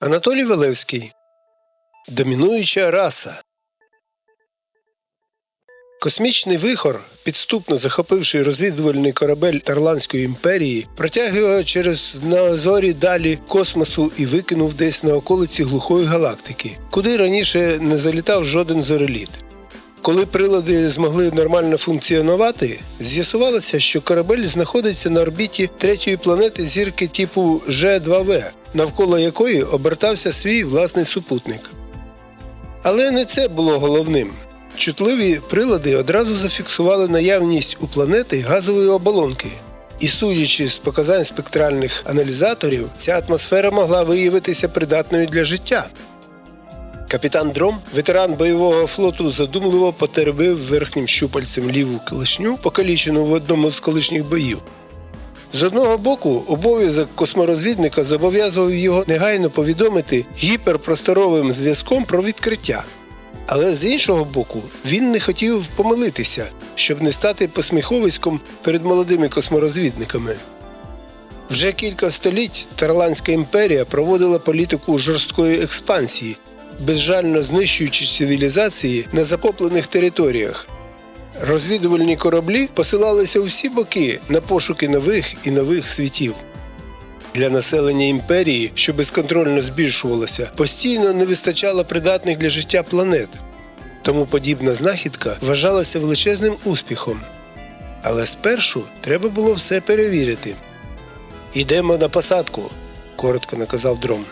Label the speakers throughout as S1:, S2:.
S1: Анатолій Велевський Домінуюча раса. Космічний вихор, підступно захопивши розвідувальний корабель Тарландської імперії, протяг його через Назорі далі космосу і викинув десь на околиці глухої галактики, куди раніше не залітав жоден зореліт. Коли прилади змогли нормально функціонувати, з'ясувалося, що корабель знаходиться на орбіті третьої планети зірки типу Ж2В, навколо якої обертався свій власний супутник. Але не це було головним. Чутливі прилади одразу зафіксували наявність у планети газової оболонки. І судячи з показань спектральних аналізаторів, ця атмосфера могла виявитися придатною для життя. Капітан Дром, ветеран бойового флоту, задумливо потеребив верхнім щупальцем ліву клешню, покалічену в одному з колишніх боїв. З одного боку, обов'язок косморозвідника зобов'язував його негайно повідомити гіперпросторовим зв'язком про відкриття. Але з іншого боку, він не хотів помилитися, щоб не стати посміховиськом перед молодими косморозвідниками. Вже кілька століть Тарландська імперія проводила політику жорсткої експансії, безжально знищуючи цивілізації на захоплених територіях. Розвідувальні кораблі посилалися у всі боки на пошуки нових і нових світів. Для населення імперії, що безконтрольно збільшувалося, постійно не вистачало придатних для життя планет. Тому подібна знахідка вважалася величезним успіхом. Але спершу треба було все перевірити. Ідемо на посадку, коротко наказав дром.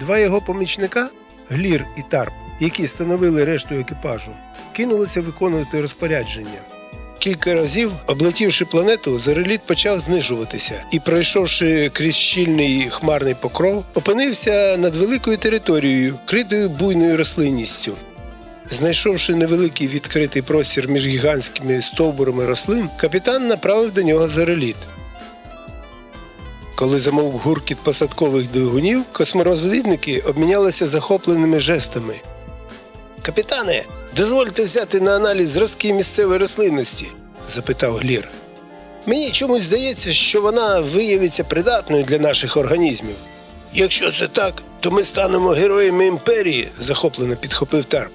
S1: Два його помічника, Глір і Тарп, які становили решту екіпажу, кинулися виконувати розпорядження. Кілька разів, облетівши планету, зореліт почав знижуватися і, пройшовши крізь щільний хмарний покров, опинився над великою територією, критою буйною рослинністю. Знайшовши невеликий відкритий простір між гігантськими стовбурами рослин, капітан направив до нього зореліт. Коли замовк гуркіт посадкових двигунів, косморозвідники обмінялися захопленими жестами. Капітане, дозвольте взяти на аналіз зразки місцевої рослинності? запитав Глір. Мені чомусь здається, що вона виявиться придатною для наших організмів. Якщо це так, то ми станемо героями імперії, захоплено підхопив Тарп.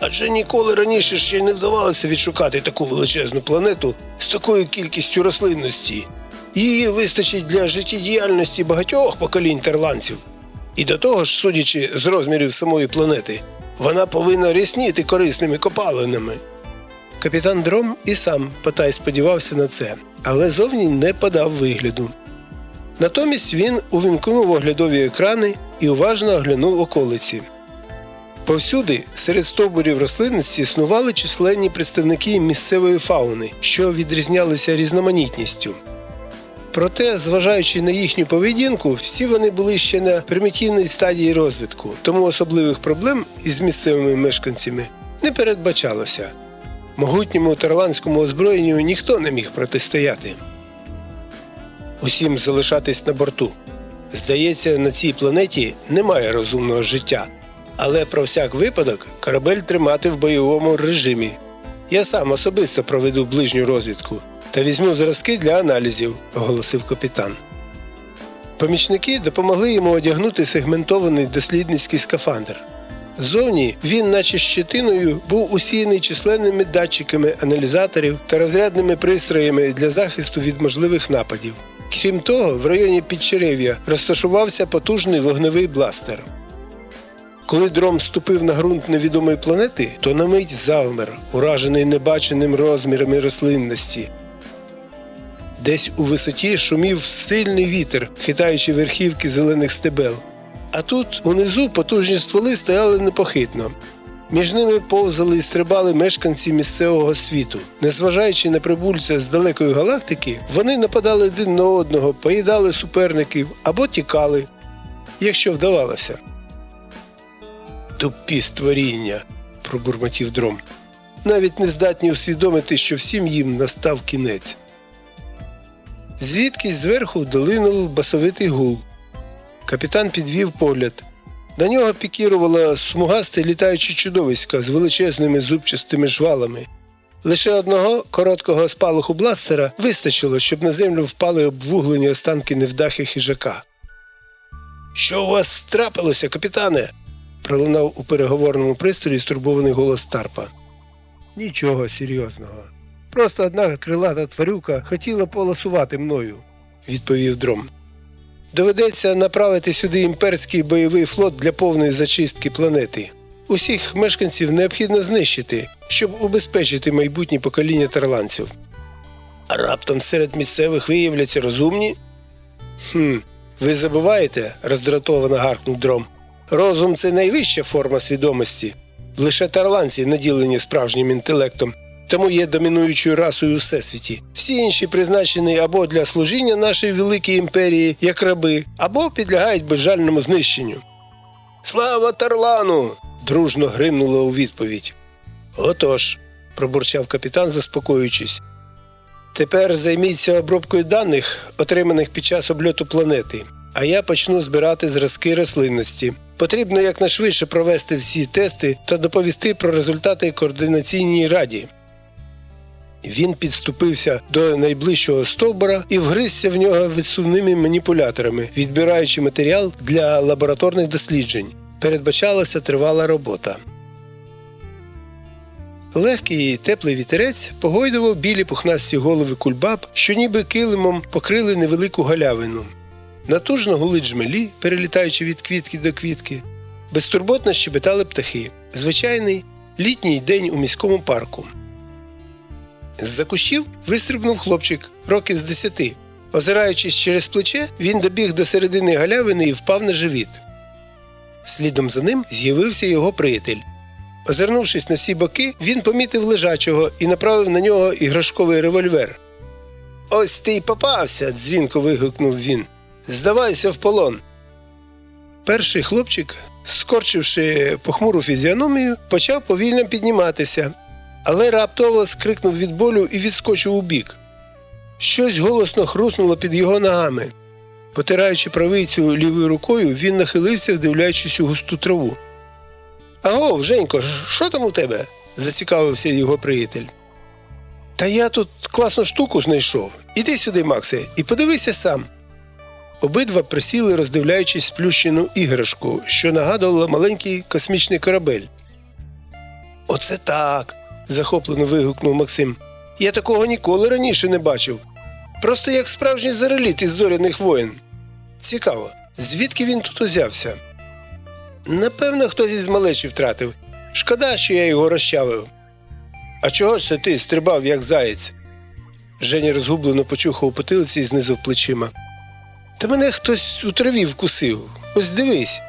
S1: Адже ніколи раніше ще не вдавалося відшукати таку величезну планету з такою кількістю рослинності. Її вистачить для життєдіяльності багатьох поколінь терландців. І до того ж, судячи з розмірів самої планети, вона повинна рясніти корисними копалинами. Капітан Дром і сам потай сподівався на це, але зовні не подав вигляду. Натомість він увімкнув оглядові екрани і уважно оглянув околиці. Повсюди, серед стовбурів рослинності, існували численні представники місцевої фауни, що відрізнялися різноманітністю. Проте, зважаючи на їхню поведінку, всі вони були ще на примітивній стадії розвитку, тому особливих проблем із місцевими мешканцями не передбачалося. Могутньому тарландському озброєнню ніхто не міг протистояти. Усім залишатись на борту. Здається, на цій планеті немає розумного життя, але про всяк випадок корабель тримати в бойовому режимі. Я сам особисто проведу ближню розвідку та візьму зразки для аналізів, оголосив капітан. Помічники допомогли йому одягнути сегментований дослідницький скафандр. Зовні він, наче щетиною, був усіяний численними датчиками аналізаторів та розрядними пристроями для захисту від можливих нападів. Крім того, в районі підчерев'я розташувався потужний вогневий бластер. Коли дром ступив на ґрунт невідомої планети, то на мить завмер, уражений небаченим розмірами рослинності. Десь у висоті шумів сильний вітер, хитаючи верхівки зелених стебел. А тут унизу потужні стволи стояли непохитно. Між ними повзали і стрибали мешканці місцевого світу. Незважаючи на прибульця з далекої галактики, вони нападали один на одного, поїдали суперників або тікали, якщо вдавалося. Тупі створіння, пробурмотів дром. Навіть не здатні усвідомити, що всім їм настав кінець. Звідкись зверху долинув басовитий гул. Капітан підвів погляд. На нього пікірувало смугасте літаюче чудовисько з величезними зубчастими жвалами. Лише одного короткого спалаху бластера вистачило, щоб на землю впали обвуглені останки невдахи хижака. Що у вас трапилося, капітане? пролунав у переговорному пристрої стурбований голос Тарпа. Нічого серйозного. Просто одна крилата тварюка хотіла полосувати мною, відповів дром. Доведеться направити сюди імперський бойовий флот для повної зачистки планети. Усіх мешканців необхідно знищити, щоб убезпечити майбутнє покоління тарланців. А раптом серед місцевих виявляться розумні? Хм, ви забуваєте, роздратовано гаркнув дром. Розум це найвища форма свідомості. Лише тарланці наділені справжнім інтелектом, тому є домінуючою расою у всесвіті. Всі інші призначені або для служіння нашої великої імперії як раби, або підлягають безжальному знищенню. Слава Тарлану! дружно гримнуло у відповідь. Отож, пробурчав капітан, заспокоюючись. Тепер займіться обробкою даних, отриманих під час обльоту планети, а я почну збирати зразки рослинності. Потрібно якнайшвидше провести всі тести та доповісти про результати координаційній раді. Він підступився до найближчого стовбура і вгризся в нього відсувними маніпуляторами, відбираючи матеріал для лабораторних досліджень. Передбачалася тривала робота. Легкий і теплий вітерець погойдував білі пухнасті голови кульбаб, що ніби килимом покрили невелику галявину. Натужно гули джмелі, перелітаючи від квітки до квітки. Безтурботно щебетали птахи. Звичайний літній день у міському парку. З-за кущів вистрибнув хлопчик років з десяти. Озираючись через плече, він добіг до середини галявини і впав на живіт. Слідом за ним з'явився його приятель. Озирнувшись на всі боки, він помітив лежачого і направив на нього іграшковий револьвер. Ось ти й попався. дзвінко вигукнув він. Здавайся в полон. Перший хлопчик, скорчивши похмуру фізіономію, почав повільно підніматися, але раптово скрикнув від болю і відскочив у бік. Щось голосно хруснуло під його ногами. Потираючи правицю лівою рукою, він нахилився, вдивляючись у густу траву. Аго, Женько, що там у тебе? зацікавився його приятель. Та я тут класну штуку знайшов. Іди сюди, Максе, і подивися сам. Обидва присіли, роздивляючись сплющену іграшку, що нагадувала маленький космічний корабель. Оце так. Захоплено вигукнув Максим. Я такого ніколи раніше не бачив. Просто як справжній зареліт із зоряних воєн. Цікаво, звідки він тут узявся? Напевно, хтось із малечі втратив. Шкода, що я його розчавив. А чого ж це ти стрибав, як заєць? Женя розгублено почухав потилиці і знизив плечима. Та мене хтось у траві вкусив. Ось дивись.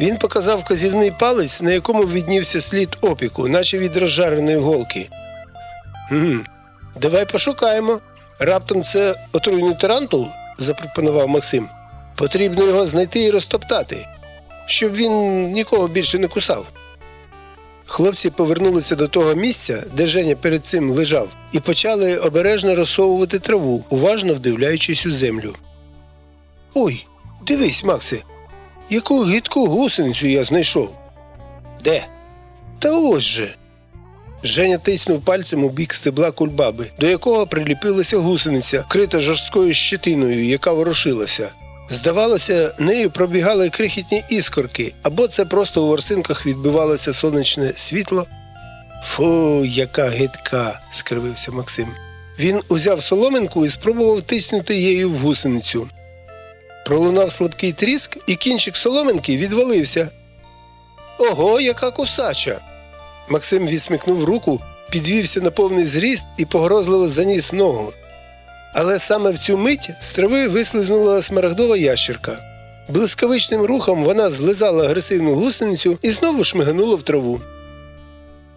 S1: Він показав вказівний палець, на якому віднівся слід опіку, наче від розжареної голки. «Хм, Давай пошукаємо. Раптом це отруйний тарантул, запропонував Максим. Потрібно його знайти і розтоптати, щоб він нікого більше не кусав. Хлопці повернулися до того місця, де Женя перед цим лежав, і почали обережно розсовувати траву, уважно вдивляючись у землю. Ой, дивись, Максе, яку гидку гусеницю я знайшов. Де? Та ось же. Женя тиснув пальцем у бік стебла кульбаби, до якого приліпилася гусениця, крита жорсткою щетиною, яка ворушилася. Здавалося, нею пробігали крихітні іскорки, або це просто у ворсинках відбивалося сонячне світло. Фу, яка гидка, скривився Максим. Він узяв соломинку і спробував тиснути її в гусеницю. Пролунав слабкий тріск, і кінчик соломинки відвалився. Ого, яка кусача! Максим відсмикнув руку, підвівся на повний зріст і погрозливо заніс ногу. Але саме в цю мить з трави вислизнула смарагдова ящерка. Блискавичним рухом вона злизала агресивну гусеницю і знову шмиганула в траву.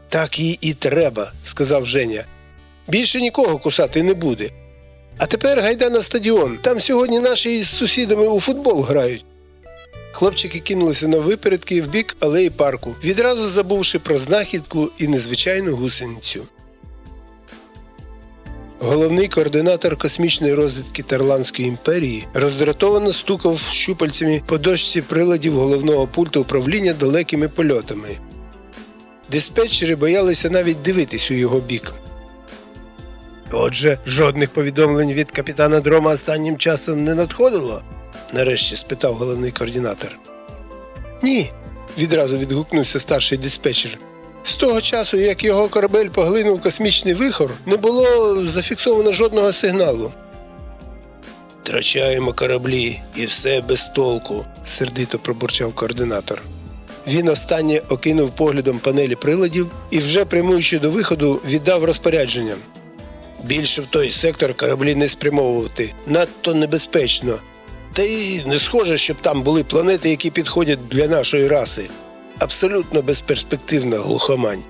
S1: Так їй і треба, сказав Женя. Більше нікого кусати не буде. А тепер гайда на стадіон. Там сьогодні наші із сусідами у футбол грають. Хлопчики кинулися на випередки в бік алеї парку, відразу забувши про знахідку і незвичайну гусеницю. Головний координатор космічної розвідки Тарландської імперії роздратовано стукав щупальцями по дошці приладів головного пульту управління далекими польотами. Диспетчери боялися навіть дивитись у його бік. Отже, жодних повідомлень від капітана Дрома останнім часом не надходило. нарешті спитав головний координатор. Ні, відразу відгукнувся старший диспетчер. З того часу, як його корабель поглинув космічний вихор, не було зафіксовано жодного сигналу. Втрачаємо кораблі і все без толку, сердито пробурчав координатор. Він останнє окинув поглядом панелі приладів і, вже прямуючи до виходу, віддав розпорядження. Більше в той сектор кораблі не спрямовувати надто небезпечно. Та й не схоже, щоб там були планети, які підходять для нашої раси. Абсолютно безперспективна глухомань.